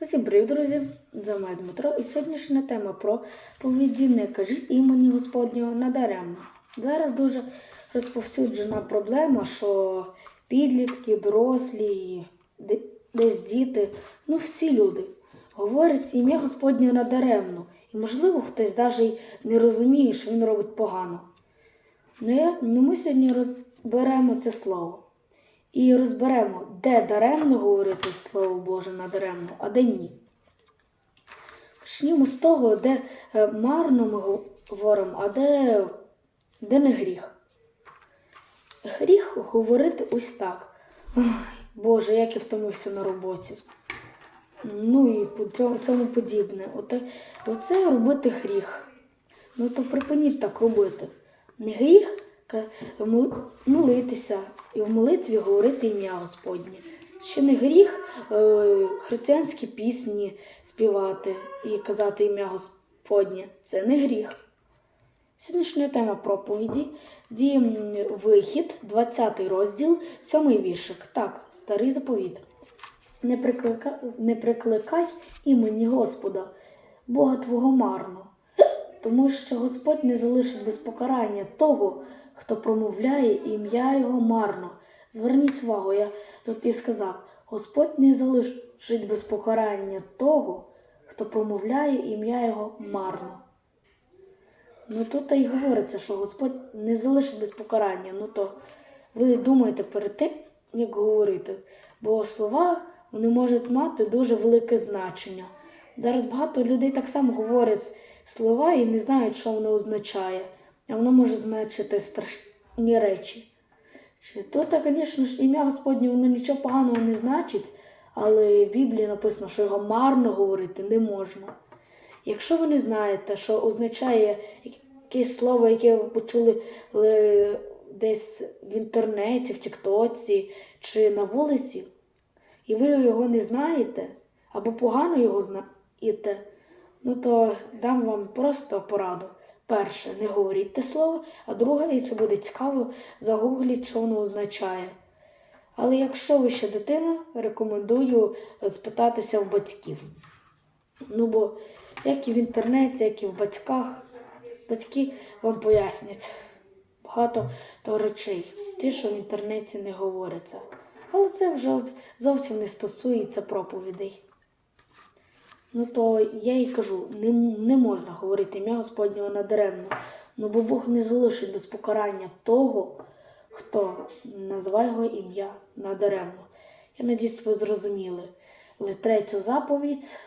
Усім привіт, друзі! З вами Дмитро і сьогоднішня тема про повіді кажіть імені Господнього надаремно. Зараз дуже розповсюджена проблема, що підлітки, дорослі, десь діти, ну всі люди говорять ім'я Господнє надаремно. І можливо хтось навіть не розуміє, що він робить погано. Ну, ну ми сьогодні розберемо це слово. І розберемо, де даремно говорити Слово Боже надаремно, а де ні. Почнімо з того, де е, марно ми говоримо, а де, де не гріх. Гріх говорити ось так. Боже, як я втомився на роботі. Ну і по цьому, цьому подібне. Оте, оце робити гріх. Ну то припиніть так робити. Не гріх молитися і в молитві говорити ім'я Господнє. Ще не гріх е, християнські пісні співати і казати ім'я Господнє. Це не гріх. Сьогоднішня тема проповіді вихід, 20 розділ, 7 віршик. Так, старий заповіт. Не прикликай, не прикликай імені Господа, Бога Твого марно, тому що Господь не залишить без покарання того, хто промовляє ім'я Його марно. Зверніть увагу, я тут і сказав: Господь не залишить без покарання того, хто промовляє ім'я Його марно. Ну тут і говориться, що Господь не залишить без покарання. Ну то ви думаєте перед тим, як говорити, бо слова вони можуть мати дуже велике значення. Зараз багато людей так само говорять слова і не знають, що воно означає, а воно може значити страшні речі. Чи Тут, звісно ж, ім'я Господнє воно нічого поганого не значить, але в Біблії написано, що його марно говорити не можна. Якщо ви не знаєте, що означає якесь слово, яке ви почули е, десь в інтернеті, в Тіктоці чи на вулиці, і ви його не знаєте, або погано його знаєте, ну то дам вам просто пораду. Перше, не говоріть те слово, а друге, і це буде цікаво, загугліть, що воно означає. Але якщо ви ще дитина, рекомендую спитатися в батьків. Ну бо як і в інтернеті, як і в батьках, батьки вам пояснять багато то речей, ті, що в інтернеті не говоряться. Але це вже зовсім не стосується проповідей. Ну то я їй кажу, не, не можна говорити ім'я Господнього надаремно, ну бо Бог не залишить без покарання того, хто називає його ім'я надаремно. Я надіюсь, ви зрозуміли. Але третю заповідь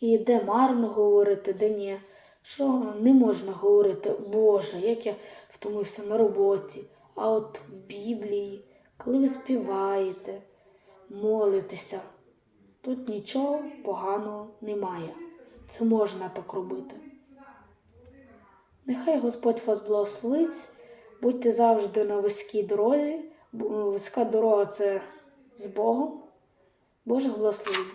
і де марно говорити, де ні. Що не можна говорити, Боже, як я втомився на роботі. А от в Біблії, коли ви співаєте, молитеся, тут нічого поганого немає. Це можна так робити. Нехай Господь вас благословить, будьте завжди на вузькій дорозі. Бо Вузька дорога це з Богом. Божих благословень.